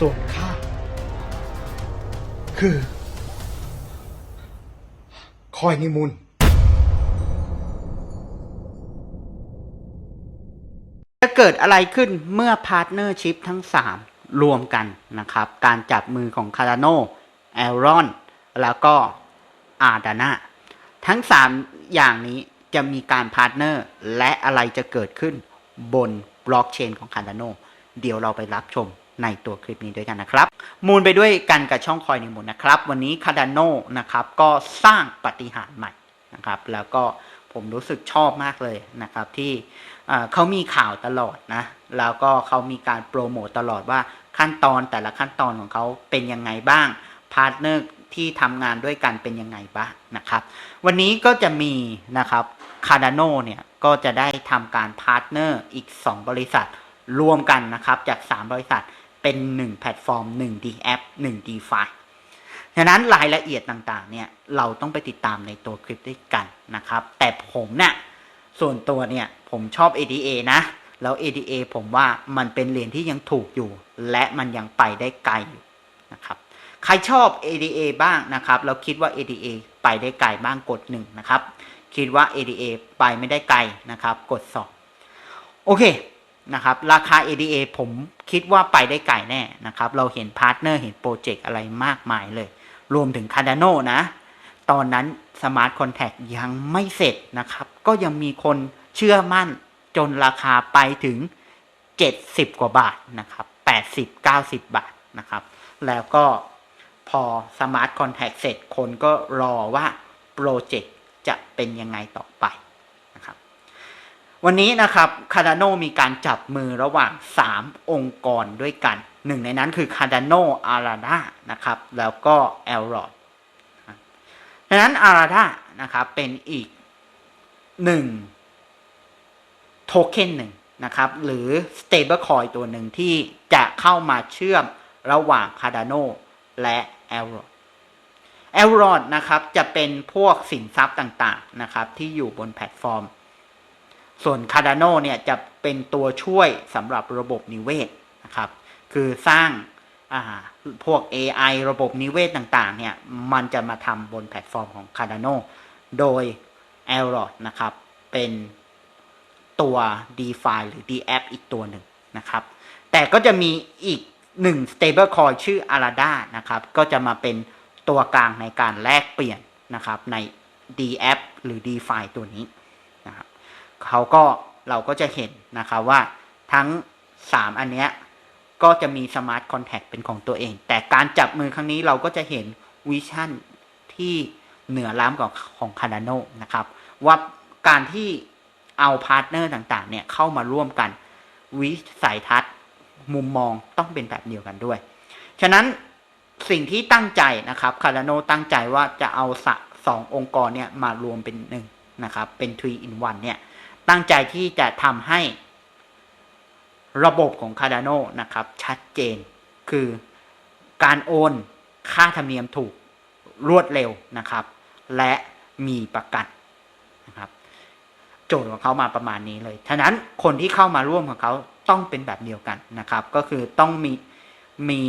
ส่วนข้าคือ คอยนิมุนจะเกิดอะไรขึ้นเมื่อพาร์ทเนอร์ชิพทั้ง 3 รวมกันนะครับ การจับมือของคาร์ a โนแอลรอน แล้วก็อาดานาทั้ง 3 อย่างนี้จะมีการพาร์ทเนอร์ และอะไรจะเกิดขึ้นบนบล็อกเชนของคาร์ a โนเดี๋ยวเราไปรับชม ในตัวคลิปนี้ด้วยกันนะครับ มูลไปด้วยกันกับช่องคอยในมูลนะครับ วันนี้คาร์ a โนนะครับก็สร้างปฏิหารใหม่นะครับ แล้วก็ผมรู้สึกชอบมากเลยนะครับ ที่เขามีข่าวตลอดนะ แล้วก็เขามีการโปรโมตตลอดว่าขั้นตอนแต่ละขั้นตอนของเขาเป็นยังไงบ้างพาร์ทเนอร์ที่ทำงานด้วยกันเป็นยังไงบ้างนะครับ วันนี้ก็จะมีนะครับคาร์ดานโนเนี่ยก็จะได้ทำการพาร์ทเนอร์อีก 2 บริษัทรวมกันนะครับจาก 3 บริษัท เป็น 1 แพลตฟอร์ม 1 D App 1 DeFi ฉะนั้นรายละเอียดต่างๆเนี่ยเราต้องไปติดตามในตัวคลิปด้วยกันนะครับ แต่ผมเนี่ยส่วนตัวเนี่ยผมชอบ ADA นะ แล้ว ADA ผมว่ามันเป็นเหรียญที่ยังถูกอยู่ และมันยังไปได้ไกลอยู่นะครับใครชอบ ADA บ้างนะครับแล้วคิดว่า ADA ไปได้ไกลบ้างกดหนึ่งนะครับ คิดว่า ADA ไปไม่ได้ไกลนะครับ กดสองโอเค นะครับ ราคา ADA ผมคิดว่าไปได้ไกลแน่นะครับ เราเห็นพาร์ทเนอร์เห็นโปรเจกต์อะไรมากมายเลย รวมถึง Cardano นะ ตอนนั้น Smart Contact ยังไม่เสร็จนะครับ ก็ยังมีคนเชื่อมั่นจนราคาไปถึง 70 กว่าบาทนะครับ 80 90 บาทนะครับ แล้วก็พอ Smart Contact เสร็จคนก็รอว่าโปรเจกต์จะเป็นยังไงต่อไป วันนี้นะครับ Cardano มีการจับมือระหว่าง 3 องค์กรด้วยกัน หนึ่งในนั้นคือ Cardano Arada นะครับ แล้วก็ e l r o d ดังนั้น Arada นะครับเป็นอีกหนึ่งโทเค็นหนึ่งนะครับ หรือ stablecoin ตัวหนึ่งที่จะเข้ามาเชื่อมระหว่าง Cardano และ e l r o d e l r o d นะครับจะเป็นพวกสินทรัพย์ต่างๆนะครับที่อยู่บนแพลตฟอร์ม ส่วน Cardano เนี่ยจะเป็นตัวช่วยสำหรับระบบนิเวศนะครับ คือสร้างาพวก AI ระบบนิเวศต่างๆเนี่ยมันจะมาทำบนแพลตฟอร์มของ Cardano โดย e l r o d นะครับเป็นตัว DeFi หรือ DApp อีกตัวหนึ่งนะครับ แต่ก็จะมีอีกหนึ่ง stablecoin ชื่อ Arada นะครับ ก็จะมาเป็นตัวกลางในการแลกเปลี่ยนนะครับใน DApp หรือ DeFi ตัวนี้ เขาก็เราก็จะเห็นนะครับว่าทั้ง 3 อันเนี้ยก็จะมีสมาร์ทคอนแท t เป็นของตัวเอง แต่การจับมือครั้งนี้เราก็จะเห็นวิชั่นที่เหนือล้ำกว่าของคา r าโนนะครับ ว่าการที่เอาพาร์ทเนอร์ต่างๆ เนี่ยเข้ามาร่วมกัน วิสัยทัศน์มุมมองต้องเป็นแบบเดียวกันด้วย ฉะนั้นสิ่งที่ตั้งใจนะครับคา r าโนตั้งใจว่าจะเอาสะสององค์กรเนี่ยมารวมเป็นหนึ่งนะครับ เป็น three in one เนี่ย ตั้งใจที่จะทำให้ระบบของ Cardano นะครับ ชัดเจน คือการโอนค่าธรรมเนียมถูกรวดเร็วนะครับ และมีประกันนะครับ โจทย์ของเขามาประมาณนี้เลยฉะนั้นคนที่เข้ามาร่วมของเขาต้องเป็นแบบเดียวกันนะครับ ก็คือต้องมีมี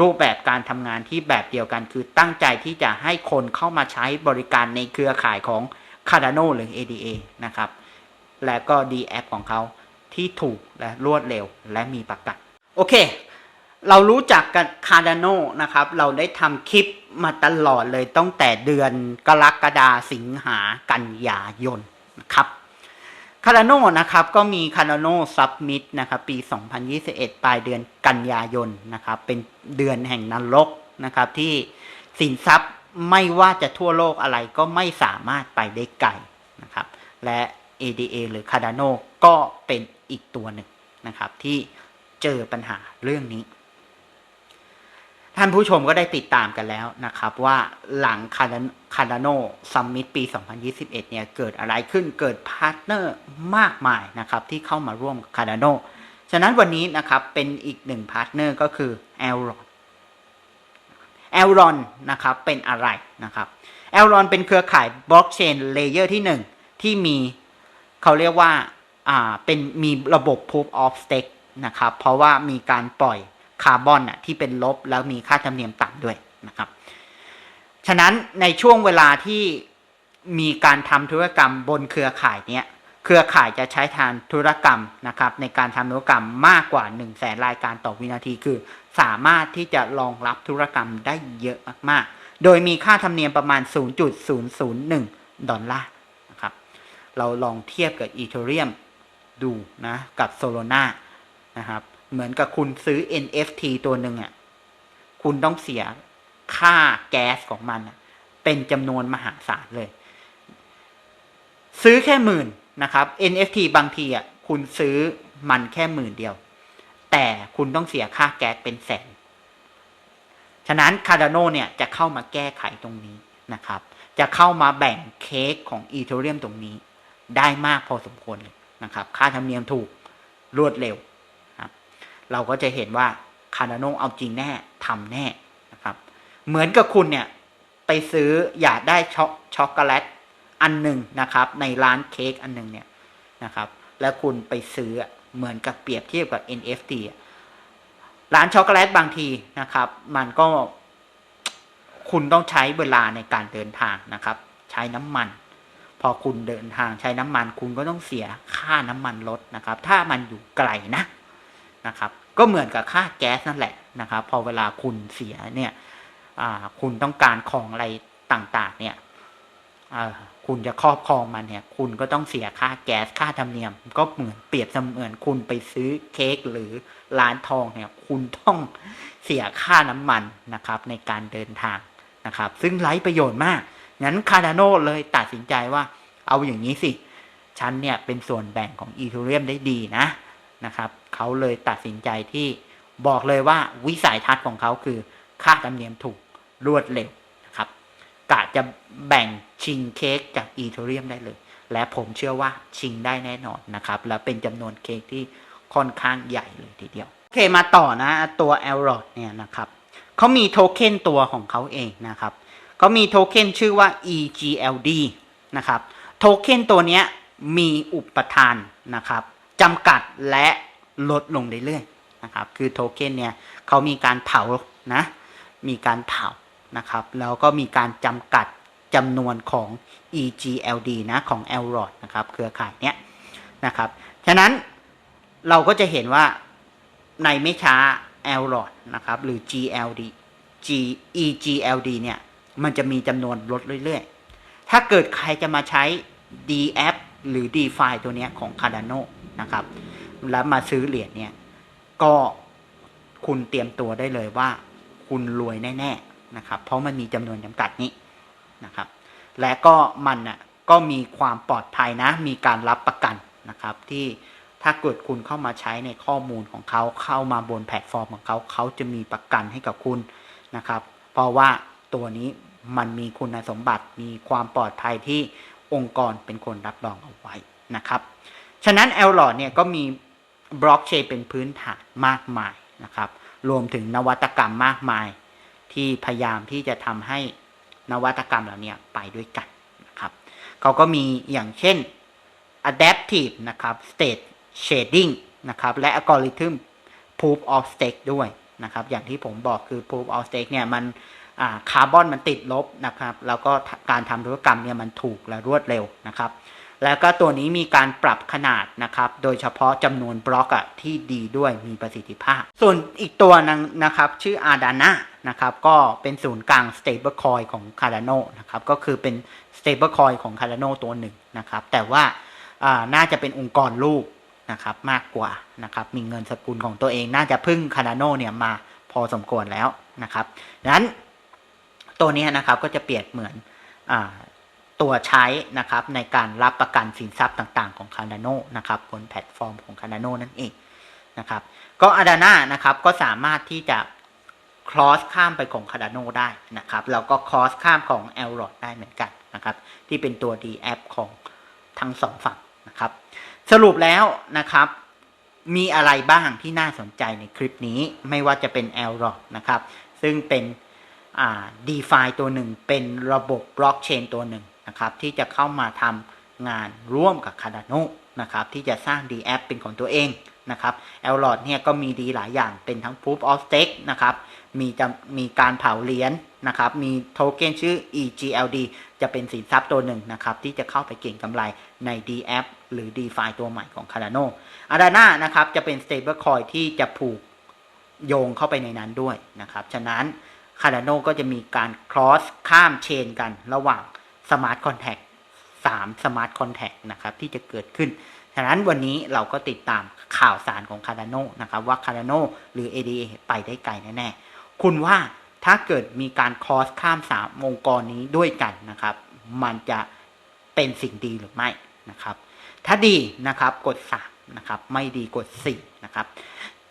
รูปแบบการทำงานที่แบบเดียวกัน คือตั้งใจที่จะให้คนเข้ามาใช้บริการในเครือข่ายของ Cardano หรือ ADA นะครับ และก็ D app ของเขาที่ถูกและรวดเร็วและมีประกันโอเค เรารู้จักกัน Cardano นะครับ เราได้ทำคลิปมาตลอดเลยตั้งแต่เดือนกรกฎาสิงหากันยายนนะครับ Cardano นะครับก็มี Cardano Summit นะครับปี 2021 ปลายเดือนกันยายนนะครับเป็นเดือนแห่งนรกนะครับที่สินทรัพย์ไม่ว่าจะทั่วโลกอะไรก็ไม่สามารถไปได้ไกลนะครับและ ADA หรือ Cardano ก็เป็นอีกตัวหนึ่งนะครับ ที่เจอปัญหาเรื่องนี้ ท่านผู้ชมก็ได้ติดตามกันแล้วนะครับ ว่าหลัง Cardano Summit ปี 2021 เนี่ย เกิดอะไรขึ้นเกิดพาร์ทเนอร์มากมายนะครับ ที่เข้ามาร่วมกับ Cardano ฉะนั้นวันนี้นะครับเป็นอีกหนึ่งพาร์ทเนอร์ก็คือ Elron Elron นะครับเป็นอะไรนะครับ Elron เป็นเครือข่ายบล็อกเชนเลเยอร์ที่ 1 ที่มี เขาเรียกว่าอ่าเป็นมีระบบ Proof of Stake นะครับ เพราะว่ามีการปล่อยคาร์บอนอะที่เป็นลบแล้วมีค่าธรรมเนียมต่ำด้วยนะครับ ฉะนั้นในช่วงเวลาที่มีการทำธุรกรรมบนเครือข่ายเนี้ยเครือข่ายจะใช้ทานธุรกรรมนะครับ ในการทำธุรกรรมมากกว่า1นึ่งแสนรายการต่อวินาทีคือ สามารถที่จะรองรับธุรกรรมได้เยอะมากๆ โดยมีค่าธรรมเนียมประมาณ 0.001 ดอลลาร์ เราลองเทียบกับอีเทเรียมดูนะกับโซโลนานะครับ เหมือนกับคุณซื้อ NFT ตัวหนึ่งอะคุณต้องเสียค่าแก๊สของมัน เป็นจำนวนมหาศาลเลย ซื้อแค่หมื่นนะครับ NFT บางทีอะคุณซื้อมันแค่หมื่นเดียว แต่คุณต้องเสียค่าแก๊สเป็นแสน ฉะนั้น Cardano เนี่ยจะเข้ามาแก้ไขตรงนี้นะครับ จะเข้ามาแบ่งเค้กของอีเทเรียมตรงนี้ ได้มากพอสมควรนะครับ ค่าธรรมเนียมถูกรวดเร็วครับ เราก็จะเห็นว่า Cardano เอาจริงแน่ทำแน่นะครับ เหมือนกับคุณเนี่ย ไปซื้ออยากได้ช็อกช็อกโกแลตอันหนึ่งนะครับ ในร้านเค้กอันหนึ่งเนี่ยนะครับ แล้วคุณไปซื้อเหมือนกับเปรียบเทียบกับ NFT ร้านช็อกโกแลตบางทีนะครับ มันก็คุณต้องใช้เวลาในการเดินทางนะครับ ใช้น้ำมัน พอคุณเดินทางใช้น้ำมันคุณก็ต้องเสียค่าน้ำมันรถนะครับ ถ้ามันอยู่ไกลนะนะครับ ก็เหมือนกับค่าแก๊สนั่นแหละนะครับ พอเวลาคุณเสียเนี่ยคุณต้องการของอะไรต่างๆ เนี่ยคุณจะครอบครองมันเนี่ย คุณก็ต้องเสียค่าแก๊สค่าธรรมเนียม ก็เหมือนเปรียบเสมือนคุณไปซื้อเค้กหรือร้านทองเนี่ย คุณต้องเสียค่าน้ำมันนะครับ ในการเดินทางนะครับ ซึ่งไร้ประโยชน์มาก งั้นคาร์ดานโนเลยตัดสินใจว่าเอาอย่างนี้สิฉันเนี่ยเป็นส่วนแบ่งของอีเทเรียมได้ดีนะนะครับเขาเลยตัดสินใจที่บอกเลยว่าวิสัยทัศน์ของเขาคือค่าธรรมเนียมถูกรวดเร็วนะครับกะจะแบ่งชิงเค้กจากอีเทเรียมได้เลย และผมเชื่อว่าชิงได้แน่นอนนะครับ และเป็นจำนวนเค้กที่ค่อนข้างใหญ่เลยทีเดียว โอเคมาต่อนะตัว e l r o d เนี่ยนะครับเขามีโทเค็นตัวของเขาเองนะครับ เขามีโทเค็นชื่อว่า EGLD นะครับ โทเค็นตัวนี้มีอุปทานนะครับจำกัดและลดลงเรื่อยๆนะครับ คือโทเค็นเนี่ยเขามีการเผานะ มีการเผานะครับ แล้วก็มีการจำกัดจำนวนของ EGLD นะของ e l r o d นะครับ เครือข่ายเนี้ยนะครับ ฉะนั้นเราก็จะเห็นว่าในไม่ช้า e l r o d นะครับ หรือ GLD G EGLD เนี่ย มันจะมีจำนวนลดเรื่อยๆ ถ้าเกิดใครจะมาใช้ DApp หรือ DeFi ตัวนี้ของ Cardano นะครับ แล้วมาซื้อเหรียญเนี่ย ก็คุณเตรียมตัวได้เลยว่า คุณรวยแน่ๆนะครับ เพราะมันมีจำนวนจำกัดนี้นะครับ และก็มันอะก็มีความปลอดภัยนะ มีการรับประกันนะครับ ที่ถ้าเกิดคุณเข้ามาใช้ในข้อมูลของเขาเข้ามาบนแพลตฟอร์มของเขาเขาจะมีประกันให้กับคุณนะครับ เพราะว่าตัวนี้ มันมีคุณสมบัติมีความปลอดภัยที่องค์กรเป็นคนรับรองเอาไว้นะครับ ฉะนั้น e l r o d เนี่ยก็มีบล็อกเชนเป็นพื้นฐานมากมายนะครับ รวมถึงนวัตกรรมมากมาย ที่พยายามที่จะทำให้นวัตกรรมเหล่านี้ไปด้วยกันนะครับ เขาก็มีอย่างเช่น adaptive นะครับ state shading นะครับ และ algorithm proof of stake ด้วยนะครับ อย่างที่ผมบอกคือ proof of stake เนี่ยมัน คาร์บอนมันติดลบนะครับ แล้วก็การทำธุรกรรมเนี่ยมันถูกและรวดเร็วนะครับ แล้วก็ตัวนี้มีการปรับขนาดนะครับ โดยเฉพาะจำนวนบล็อกอะที่ดีด้วยมีประสิทธิภาพ ส่วนอีกตัวนึงนะครับ ชื่อ Ardana นะครับ ก็เป็นศูนย์กลาง stablecoin ของ Cardano นะครับ ก็คือเป็น stablecoin ของ Cardano ตัวหนึ่งนะครับ แต่ว่าน่าจะเป็นองค์กรลูกนะครับมากกว่านะครับมีเงินสกุลของตัวเองน่าจะพึ่ง Cardano เนี่ยมาพอสมควรแล้วนะครับงนั้น ตัวนี้นะครับก็จะเปรียบเหมือนอตัวใช้นะครับในการรับประกันสินทรัพย์ต่างๆของ Cardano นะครับบนแพลตฟอร์มของ Cardano นั่นเองนะครับก็ Adana นะครับก็สามารถที่จะ cross ข้ามไปของ Cardano ได้นะครับแล้วก็ cross ข้ามของ e l r o d ได้เหมือนกันนะครับที่เป็นตัว D app ของทั้งสองฝั่งนะครับสรุปแล้วนะครับมีอะไรบ้างที่น่าสนใจในคลิปนี้ไม่ว่าจะเป็น e l r o d นะครับซึ่งเป็น ดีฟาตัวหนึ่งเป็นระบบบล็อกเชนตัวหนึ่งนะครับที่จะเข้ามาทำงานร่วมกับ Cardano นะครับที่จะสร้าง D app เป็นของตัวเองนะครับ l l o t เนี่ยก็มีดีหลายอย่างเป็นทั้ง Proof of Stake นะครับมีจะมีการเผาเหรียญนะครับมีโทเค็นชื่อ EGLD จะเป็นสินทรัพย์ตัวหนึ่งนะครับที่จะเข้าไปเก่งกำไรใน D app หรือ DeFi ตัวใหม่ของ Cardano Adana นะครับจะเป็น stablecoin ที่จะผูกโยงเข้าไปในนั้นด้วยนะครับฉะนั้น Cardano ก็จะมีการ cross ข้ามเชนกันระหว่าง Smart Contract 3 Smart Contract นะครับที่จะเกิดขึ้น ฉะนั้นวันนี้เราก็ติดตามข่าวสารของ Cardano นะครับว่า Cardano หรือ ADA ไปได้ไกลแน่ๆ คุณว่าถ้าเกิดมีการคอสข้ามสามองค์กรนี้ด้วยกันนะครับ มันจะเป็นสิ่งดีหรือไม่นะครับ ถ้าดีนะครับกด3นะครับไม่ดีกด4นะครับ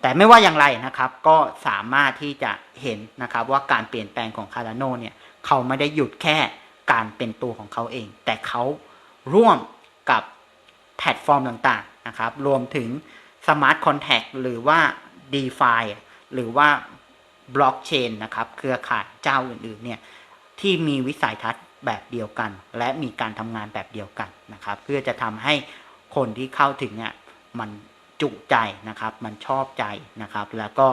แต่ไม่ว่าอย่างไรนะครับ ก็สามารถที่จะเห็นนะครับว่าการเปลี่ยนแปลงของ Cardano เนี่ยเขาไม่ได้หยุดแค่การเป็นตัวของเขาเอง แต่เขาร่วมกับแพลตฟอร์มต่างๆนะครับ รวมถึง Smart Contract หรือว่า DeFi หรือว่าบล็อกเชนนะครับ เครือข่ายเจ้าอื่นๆเนี่ยที่มีวิสัยทัศน์แบบเดียวกัน และมีการทำงานแบบเดียวกันนะครับ เพื่อจะทำให้คนที่เข้าถึงเนี่ยมัน จุใจนะครับ มันชอบใจนะครับ แล้วก็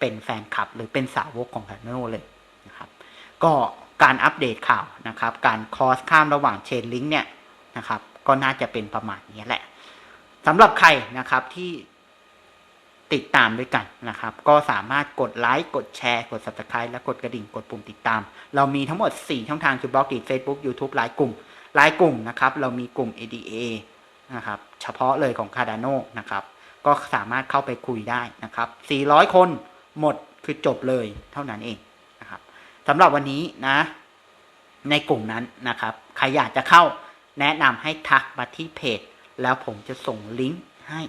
เป็นแฟนคลับหรือเป็นสาวกของ Cardano เลยนะครับ ก็การอัปเดตข่าวนะครับ การคอสข้ามระหว่างเชนลิงก์เนี่ยนะครับ ก็น่าจะเป็นประมาณนี้แหละสำหรับใครนะครับที่ติดตามด้วยกันนะครับ ก็สามารถกดไลค์ กดแชร์ กด subscribe และกดกระดิ่ง กดปุ่มติดตาม เรามีทั้งหมด 4 ช่องทางคือบล็อกดี Facebook YouTube ไลน์กลุ่มไลน์กลุ่มนะครับ เรามีกลุ่ม ADA นะครับ เฉพาะเลยของ Cardano นะครับ ก็สามารถเข้าไปคุยได้นะครับ 400 คนหมดคือจบเลยเท่านั้นเองนะครับสำหรับวันนี้นะ ในกลุ่มนั้นนะครับ ใครอยากจะเข้าแนะนำให้ทักมาที่เพจ แล้วผมจะส่งลิงก์ให้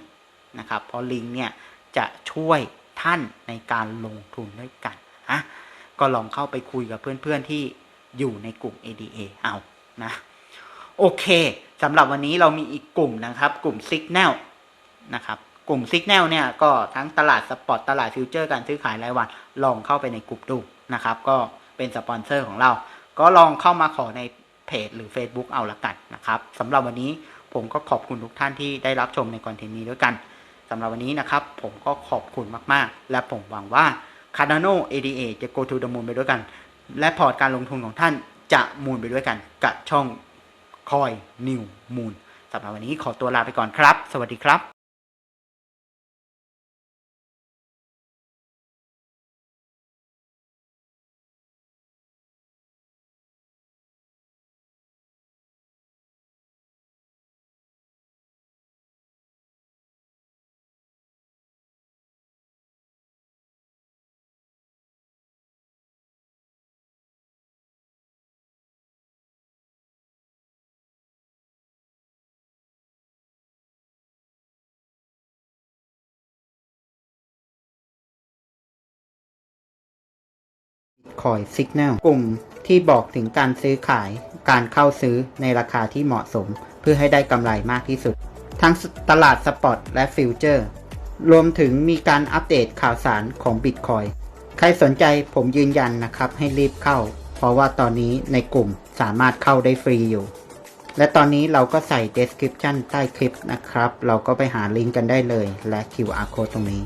นะครับ เพราะลิงก์เนี่ยจะช่วยท่านในการลงทุนด้วยกันนะก็ลองเข้าไปคุยกับเพื่อนๆที่อยู่ในกลุ่ม ADA เอานะ โอเคสำหรับวันนี้เรามีอีกกลุ่มนะครับ กลุ่ม Signal นะครับ กลุ่ม Signal เนี่ยก็ทั้งตลาดสปอตตลาดฟิวเจอร์การซื้อขายรายวัน ลองเข้าไปในกลุ่มดูนะครับ ก็เป็นสปอนเซอร์ของเรา ก็ลองเข้ามาขอในเพจหรือ Facebook เอาละกันนะครับสำหรับวันนี้ผมก็ขอบคุณทุกท่านที่ได้รับชมในคอนเทนต์นี้ด้วยกันสำหรับวันนี้นะครับ ผมก็ขอบคุณมากๆ และผมหวังว่า Cardano ADA จะ go to the moon ไปด้วยกัน และพอร์ตการลงทุนของท่านจะมูลไปด้วยกันกับช่อง คอยนิวมูลสำหรับวันนี้ขอตัวลาไปก่อนครับ สวัสดีครับ คอยสิกแนลกลุ่มที่บอกถึงการซื้อขายการเข้าซื้อในราคาที่เหมาะสม เพื่อให้ได้กำไรมากที่สุด ทั้งตลาดสปอตและฟิวเจอร์ รวมถึงมีการอัปเดตข่าวสารของ Bitcoin ใครสนใจผมยืนยันนะครับให้รีบเข้า เพราะว่าตอนนี้ในกลุ่มสามารถเข้าได้ฟรีอยู่ และตอนนี้เราก็ใส่ description ใต้คลิปนะครับ เราก็ไปหาลิงก์กันได้เลยและ QR code ตรงนี้